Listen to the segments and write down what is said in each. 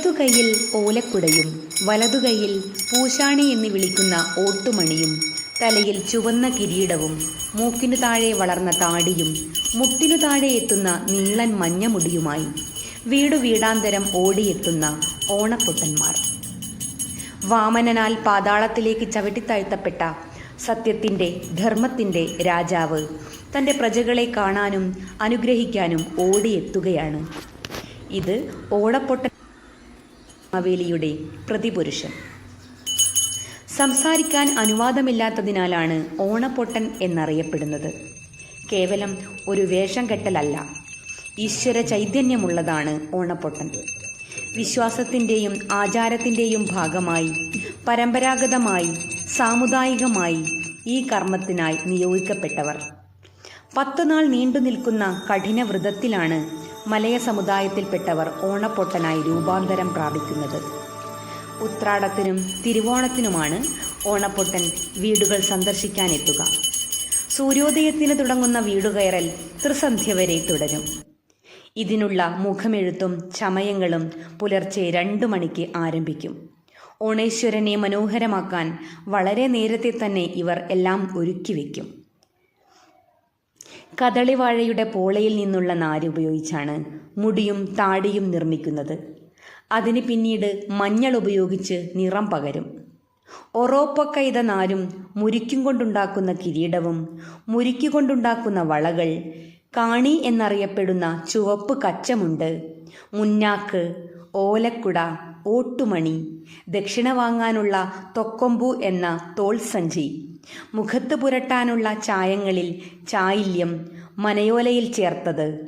ഇടതു കൈയിൽ ഓലക്കുടയും വലതുകൈയിൽ പൂശാണി എന്ന് വിളിക്കുന്ന ഓട്ടുമണിയും തലയിൽ ചുവന്ന കിരീടവും മൂക്കിനു താഴെ വളർന്ന താടിയും മുട്ടിനു താഴെ എത്തുന്ന നീളൻ മഞ്ഞമുടിയുമായി വീടു വീടാന്തരം ഓടിയെത്തുന്ന ഓണപ്പൊട്ടന്മാർ വാമനനാൽ പാതാളത്തിലേക്ക് ചവിട്ടിത്താഴ്ത്തപ്പെട്ട സത്യത്തിന്റെ ധർമ്മത്തിന്റെ രാജാവ് തന്റെ പ്രജകളെ കാണാനും അനുഗ്രഹിക്കാനും ഓടിയെത്തുകയാണ്. ഇത് ഓണപ്പൊട്ട മാവേലിയുടെ പ്രതിപുരുഷൻ. സംസാരിക്കാൻ അനുവാദമില്ലാത്തതിനാലാണ് ഓണപ്പൊട്ടൻ എന്നറിയപ്പെടുന്നത്. കേവലം ഒരു വേഷം കെട്ടലല്ല ഈശ്വര ചൈതന്യമുള്ളതാണ് ഓണപ്പൊട്ടൻ വിശ്വാസത്തിന്റെയും ആചാരത്തിന്റെയും ഭാഗമായി പരമ്പരാഗതമായി സാമുദായികമായി ഈ കർമ്മത്തിനായി നിയോഗിക്കപ്പെട്ടവർ. പത്തുനാൾ നീണ്ടു നിൽക്കുന്ന കഠിന വ്രതത്തിലാണ് മലയ സമുദായത്തിൽപ്പെട്ടവർ ഓണപ്പൊട്ടനായി രൂപാന്തരം പ്രാപിക്കുന്നത്. ഉത്രാടത്തിനും തിരുവോണത്തിനുമാണ് ഓണപ്പൊട്ടൻ വീടുകൾ സന്ദർശിക്കാനെത്തുക. സൂര്യോദയത്തിന് തുടങ്ങുന്ന വീടുകയറൽ ത്രിസന്ധ്യ വരെ തുടരും. ഇതിനുള്ള മുഖമെഴുത്തും ചമയങ്ങളും പുലർച്ചെ രണ്ടു മണിക്ക് ആരംഭിക്കും. ഓണേശ്വരനെ മനോഹരമാക്കാൻ വളരെ നേരത്തെ തന്നെ ഇവർ എല്ലാം ഒരുക്കി വയ്ക്കും കദളിവാഴയുടെ പോളയിൽ നിന്നുള്ള നാര് ഉപയോഗിച്ചാണ് മുടിയും താടിയും നിർമ്മിക്കുന്നത്. അതിന് പിന്നീട് മഞ്ഞൾ ഉപയോഗിച്ച് നിറം പകരും. ഒറോപ്പക്കൈത നാരും മുരിക്കും കൊണ്ടുണ്ടാക്കുന്ന കിരീടവും മുരിക്കൊണ്ടുണ്ടാക്കുന്ന വളകൾ കാണി എന്നറിയപ്പെടുന്ന ചുവപ്പ് കച്ചമുണ്ട്. മുന്നാക്ക് ഓലക്കുട ഓട്ടുമണി ദക്ഷിണ വാങ്ങാനുള്ള തൊക്കൊമ്പു എന്ന തോൾസഞ്ചി. മുഖത്ത് പുരട്ടാനുള്ള ചായങ്ങളിൽ ചായില്യം മനയോലയിൽ ചേർത്തത്.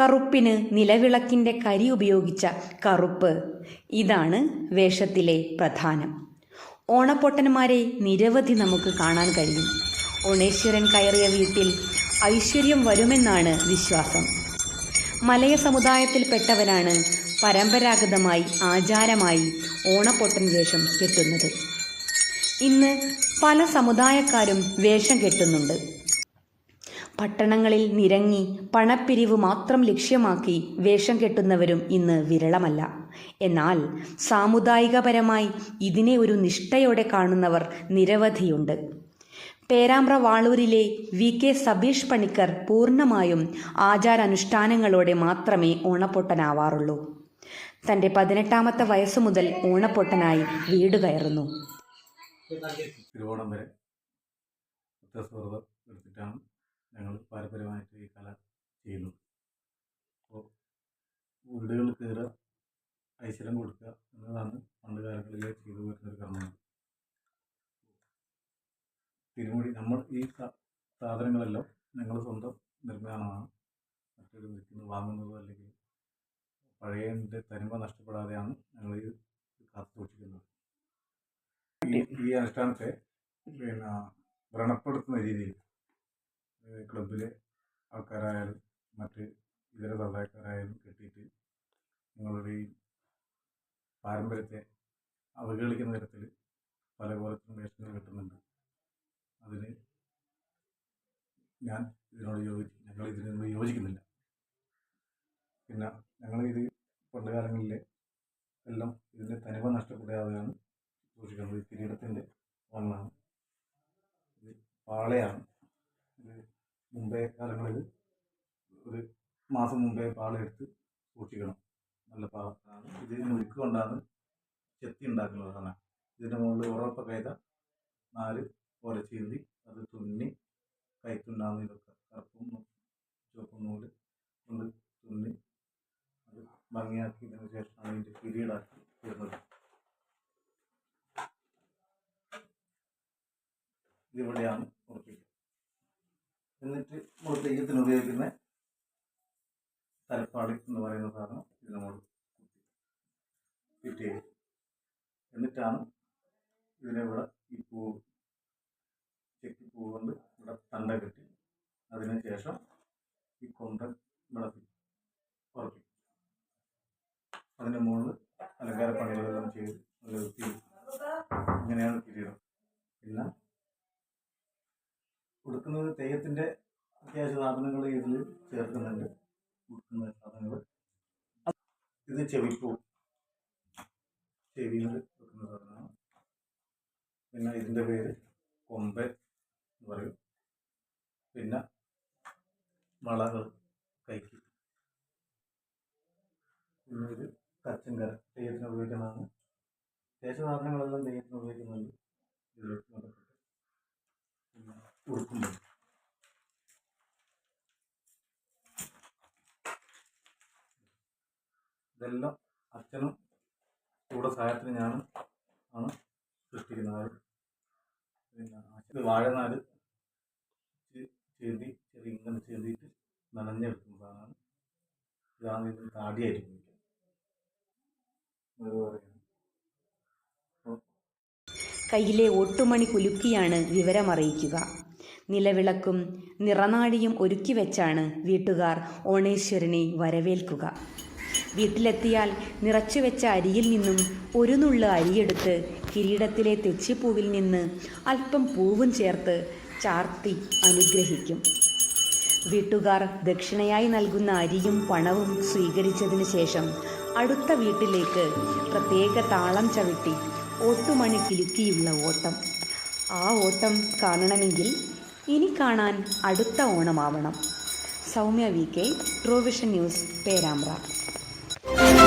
കറുപ്പിന് നിലവിളക്കിന്റെ കരി ഉപയോഗിച്ച കറുപ്പ്. ഇതാണ് വേഷത്തിലെ പ്രധാനം. ഓണപ്പൊട്ടന്മാരെ നിരവധി നമുക്ക് കാണാൻ കഴിയും. ഓണേശ്വരൻ കയറിയ വീട്ടിൽ ഐശ്വര്യം വരുമെന്നാണ് വിശ്വാസം. മലയ സമുദായത്തിൽപ്പെട്ടവരാണ് പരമ്പരാഗതമായി ആചാരമായി ഓണപ്പൊട്ടൻ വേഷം കെട്ടുന്നത്. ഇന്ന് പല സമുദായക്കാരും വേഷം കെട്ടുന്നുണ്ട്. പട്ടണങ്ങളിൽ നിരങ്ങി പണപ്പിരിവ് മാത്രം ലക്ഷ്യമാക്കി വേഷം കെട്ടുന്നവരും ഇന്ന് വിരളമല്ല. എന്നാൽ സാമുദായികപരമായി ഇതിനെ ഒരു നിഷ്ഠയോടെ കാണുന്നവർ നിരവധിയുണ്ട്. പേരാമ്പ്ര വാളൂരിലെ വി. കെ. സബീഷ് പണിക്കർ പൂർണമായും ആചാരാനുഷ്ഠാനങ്ങളോടെ മാത്രമേ ഓണപ്പൊട്ടനാവാറുള്ളൂ. തന്റെ പതിനെട്ടാമത്തെ വയസ്സു മുതൽ ഓണപ്പൊട്ടനായി വീട് കയറുന്നു തിരുവോണം വരെ വ്യത്യസ്തവ്രതം എടുത്തിട്ടാണ് ഞങ്ങൾ പാരമ്പര്യമായിട്ട് ഈ കല ചെയ്യുന്നത്. അപ്പോൾ വീടുകളിൽ കയറുക ഐശ്വര്യം കൊടുക്കുക എന്നതാണ് പണ്ട് കാലങ്ങളിലെ ചെയ്തു വരുന്നൊരു കർമ്മമാണ് തിരുമുടി നമ്മൾ ഈ സാധനങ്ങളെല്ലാം ഞങ്ങൾ സ്വന്തം നിർമ്മാണമാണ്. മറ്റൊരു നിന്ന് വാങ്ങുന്നതോ അല്ലെങ്കിൽ പഴയതിന്റെ തനിമ നഷ്ടപ്പെടാതെയാണ് ഞങ്ങൾ ഇത് കാത്തു സൂക്ഷിക്കുന്നത്. ഈ അനുഷ്ഠാനത്തെ പിന്നെ വ്രണപ്പെടുത്തുന്ന രീതിയിൽ ക്ലബിലെ ആൾക്കാരായാലും മറ്റ് ഇതര സമുദായക്കാരായാലും കെട്ടിയിട്ട് നിങ്ങളുടെ ഈ പാരമ്പര്യത്തെ അവഹേളിക്കുന്ന തരത്തിൽ പല കോലത്തിലും വേഷങ്ങൾ കിട്ടുന്നുണ്ട്. അതിന് ഞാൻ ഇതിനോട് യോജി ഞങ്ങൾ ഇതിനോട് യോജിക്കുന്നില്ല. പിന്നെ ഞങ്ങൾ ഇത് പണ്ട് കാലങ്ങളിലെ എല്ലാം ഇതിന്റെ തനിമ നഷ്ടപ്പെടാതെയാണ് സൂക്ഷിക്കുന്നത് കിരീടത്തിന്റെ വണ്ണാണ് ഇത് പാളയാണ്. ഇത് മുമ്പേ കാലങ്ങളിൽ ഒരു മാസം മുമ്പേ പാളയെടുത്ത് സൂക്ഷിക്കണം. നല്ല പാകത്താണ് ഇത് മുരുക്ക് കൊണ്ടാണ് ചെത്തി ഉണ്ടാക്കുന്നതാണ് ഇതിന്റെ മുകളിൽ ഉറപ്പ കൈത നാല് പോലെ ചീന്തി അത് തുന്നി കൈത്തുണ്ടാകുന്ന ഇതൊക്കെ കറുപ്പും ചുവപ്പും നൂൽ കൊണ്ട് തുന്നി അത് ഭംഗിയാക്കിയതിനു ശേഷമാണ് ഇതിന്റെ കിരീടാക്കി വരുന്നത് ഇതിവിടെയാണ് മുറിപ്പിക്കുക എന്നിട്ട് മുറിപ്പിക്കത്തിന് ഉപയോഗിക്കുന്ന തലപ്പാടി എന്ന് പറയുന്ന സാധനം ഇതിന് മുകളിൽ ഫിറ്റ് എന്നിട്ടാണ് ഇതിനെ ഇവിടെ ഈ പൂ ചെക്കി പൂ കൊണ്ട് ഇവിടെ തണ്ട കെട്ടി. അതിനുശേഷം ഈ കൊണ്ട ഇവിടെ ഫി- അത്യാവശ്യ സാധനങ്ങൾ ഇതിൽ ചേർക്കുന്നുണ്ട്. കൊടുക്കുന്ന സാധനങ്ങൾ. ഇത് ചെവിപ്പൂ. ചെവിയിൽ വെക്കുന്ന സാധനമാണ്. പിന്നെ ഇതിന്റെ പേര് കൊമ്പ എന്ന് പറയും. പിന്നെ വളകൾ കൈക്ക്. പിന്നെ ഇത് കച്ചങ്കര തെയ്യത്തിന് ഉപയോഗിക്കുന്നതാണ്. ദേശസാധനങ്ങളെല്ലാം തെയ്യത്തിന് ഉപയോഗിക്കുന്നുണ്ട്. ഇതിലേക്ക് ബന്ധപ്പെട്ട് പിന്നെ ഉടുക്കുമ്പോൾ കൂടെ ഞാൻ ആണ് സൃഷ്ടിക്കുന്നത്. പിന്നെ ചെ- ചെതി ചെറിയ ഇങ്ങനെ ചെതിയിട്ട് നനഞ്ഞെടുക്കുന്നതാണ്. ഇതാണ് ഇതിന് പറയുന്നത് കയ്യിലെ ഓട്ടുമണി കുലുക്കിയാണ് വിവരമറിയിക്കുക. നിലവിളക്കും നിറനാഴിയും ഒരുക്കി വെച്ചാണ് വീട്ടുകാർ ഓണേശ്വരനെ വരവേൽക്കുക. വീട്ടിലെത്തിയാൽ നിറച്ചു വെച്ച അരിയിൽ നിന്നും ഒരു നുള്ള് അരിയെടുത്ത് കിരീടത്തിലെ തെച്ചിപ്പൂവിൽ നിന്ന് അല്പം പൂവും ചേർത്ത് ചാർത്തി അനുഗ്രഹിക്കും. വീട്ടുകാർ ദക്ഷിണയായി നൽകുന്ന അരിയും പണവും സ്വീകരിച്ചതിന് ശേഷം അടുത്ത വീട്ടിലേക്ക് പ്രത്യേക താളം ചവിട്ടി ഓട്ടുമണി കിലുക്കിയുള്ള ഓട്ടം. ആ ഓട്ടം കാണണമെങ്കിൽ ഇനി കാണാൻ അടുത്ത ഓണമാവണം. Soumya V K Truvision news Perambra. Thank you.